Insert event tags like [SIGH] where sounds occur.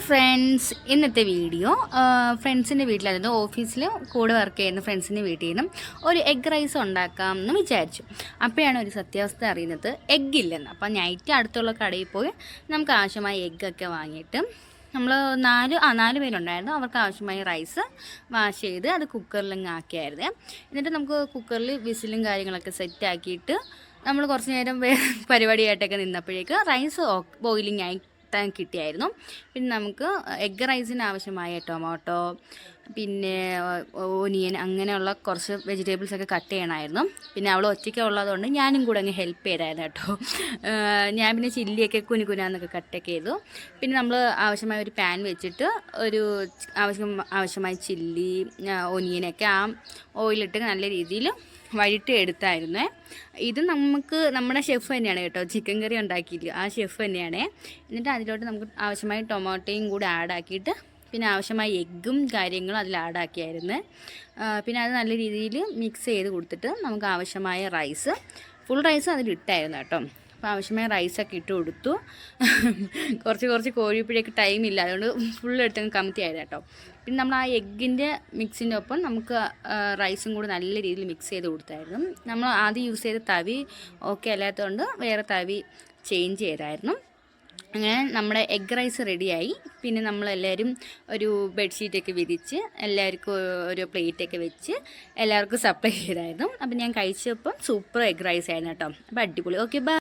Hi friends ഇന്നത്തെ video ഫ്രണ്ട്സിന്റെ അതായത് ഓഫീസിൽ കൂടെ വർക്ക് ചെയ്യുന്ന ഫ്രണ്ട്സിന്റെ വീട്ടിൽ നിന്നും ഒരു എഗ് റൈസ് ഉണ്ടാക്കാം എന്ന് വിചാരിച്ചു. അപ്പോഴാണ് ഒരു സത്യാവസ്ഥ അറിയുന്നത്. എഗ് ഇല്ലെന്ന്. അപ്പം നൈറ്റ് അടുത്തുള്ള കടയിൽ പോയി നമുക്ക് ആവശ്യമായ എഗ്ഗൊക്കെ വാങ്ങിയിട്ട് നമ്മൾ നാല് ആ നാല് പേരുണ്ടായിരുന്നു. അവർക്ക് ആവശ്യമായ റൈസ് വാഷ് ചെയ്ത് അത് കുക്കറിലങ്ങ് ആക്കിയായിരുന്നു. എന്നിട്ട് നമുക്ക് കുക്കറിൽ വിസിലും കാര്യങ്ങളൊക്കെ സെറ്റാക്കിയിട്ട് നമ്മൾ കുറച്ച് നേരം [LAUGHS] പരിപാടിയായിട്ടൊക്കെ നിന്നപ്പോഴേക്ക് റൈസ് ബോയിലിംഗ് ആയി കിട്ടിയായിരുന്നു. പിന്നെ നമുക്ക് എഗ് റൈസിന് ആവശ്യമായ ടൊമാറ്റോ പിന്നെ ഓനിയൻ അങ്ങനെയുള്ള കുറച്ച് വെജിറ്റബിൾസ് ഒക്കെ കട്ട് ചെയ്യണമായിരുന്നു. പിന്നെ അവൾ ഒറ്റയ്ക്ക് ഉള്ളതുകൊണ്ട് ഞാനും കൂടെ അങ്ങ് ഹെൽപ്പ് ചെയ്തായിരുന്നു കേട്ടോ. ഞാൻ പിന്നെ ചില്ലിയൊക്കെ കുനി കുനാന്നൊക്കെ കട്ടൊക്കെ ചെയ്തു. പിന്നെ നമ്മൾ ആവശ്യമായ ഒരു പാൻ വെച്ചിട്ട് ഒരു ആവശ്യം ആവശ്യമായ ചില്ലി ഒനിയനൊക്കെ ആ ഓയിലിട്ട് നല്ല രീതിയിൽ വഴിട്ട് എടുത്തായിരുന്നേ. ഇത് നമുക്ക് നമ്മുടെ ഷെഫ് തന്നെയാണ് കേട്ടോ. ചിക്കൻ കറി ഉണ്ടാക്കിയില്ല ആ ഷെഫ് തന്നെയാണ്. എന്നിട്ട് അതിലോട്ട് നമുക്ക് ആവശ്യമായ ടൊമാറ്റോയും കൂടി ആഡ് ആക്കിയിട്ട് പിന്നെ ആവശ്യമായ എഗ്ഗും കാര്യങ്ങളും അതിൽ ആഡാക്കിയായിരുന്നു പിന്നെ അത് നല്ല രീതിയിൽ മിക്സ് ചെയ്ത് കൊടുത്തിട്ട് നമുക്ക് ആവശ്യമായ റൈസ് ഫുൾ റൈസ് അതിലിട്ടായിരുന്നു കേട്ടോ. അപ്പോൾ ആവശ്യമായ റൈസൊക്കെ ഇട്ട് കൊടുത്തു. കുറച്ച് കുറച്ച് കോഴിപ്പോഴേക്ക് ടൈമില്ല അതുകൊണ്ട് ഫുൾ എടുത്തങ്ങ് ആയത് കേട്ടോ പിന്നെ നമ്മൾ ആ എഗ്ഗിന്റെ മിക്സിന്റെ ഒപ്പം നമുക്ക് റൈസും കൂടി നല്ല രീതിയിൽ മിക്സ് ചെയ്ത് കൊടുത്തായിരുന്നു. നമ്മൾ ആദ്യം യൂസ് ചെയ്ത തവി ഓക്കെ അല്ലാത്തതുകൊണ്ട് വേറെ തവി ചേഞ്ച് ചെയ്തായിരുന്നു. അങ്ങനെ നമ്മുടെ എഗ് റൈസ് റെഡിയായി പിന്നെ നമ്മളെല്ലാവരും ഒരു ബെഡ്ഷീറ്റൊക്കെ വിരിച്ച് എല്ലാവർക്കും ഒരു പ്ലേറ്റൊക്കെ വെച്ച് എല്ലാവർക്കും സപ്ലൈ ചെയ്തായിരുന്നു. അപ്പം ഞാൻ കഴിച്ചപ്പം സൂപ്പർ എഗ് റൈസ് ആയിരുന്നു കേട്ടോ അപ്പം അടിപൊളി. Okay bye